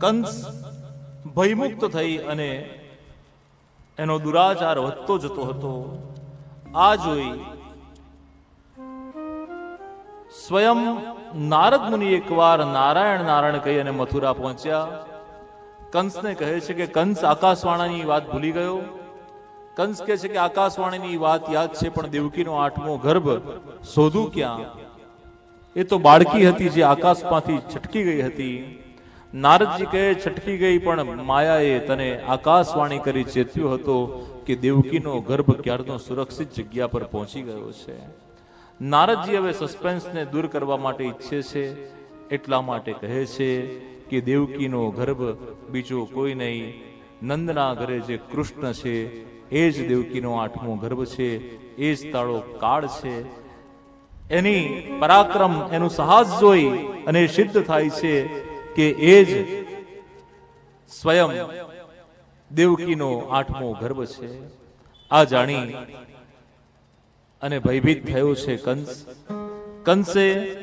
કંસ ભયમુક્ત થઈ અને એનો દુરાચાર વધતો જતો હતો. આ જોઈ સ્વયં નારદ મુનિ એકવાર નારાયણ નારાયણ કહી અને મથુરા પહોંચ્યા. કંસને કહે છે કે, કંસ, આકાશવાણીની વાત ભૂલી ગયો? કંસ કહે છે કે, આકાશવાણીની વાત યાદ છે, પણ દેવકીનો આઠમો ગર્ભ શોધું ક્યાં? એ તો બાળકી હતી જે આકાશમાંથી છટકી ગઈ હતી. નારદજી કહે, છટકી ગઈ, પણ માયાએ તને આકાશવાણી કરી ચેતવ્યો હતો કે દેવકીનો ગર્ભ ક્યારનો સુરક્ષિત જગ્યા પર પહોંચી ગયો છે. નારદજી હવે સસ્પેન્સને દૂર કરવા માટે ઈચ્છે છે. એટલા માટે કહે છે કે દેવકીનો ગર્ભ બીજો કોઈ નહીં. નંદના ઘરે જે કૃષ્ણ છે, એ જ દેવકીનો આઠમો ગર્ભ છે. એ જ તાળો કાળ છે. એની પરાક્રમ, એનું સાહસ જોઈ અને સિદ્ધ થાય છે કે એ જ સ્વયં દેવકીનો આઠમો ગર્ભ છે. આ જાણી અને ભયભીત થયો છે કંસ. કંસે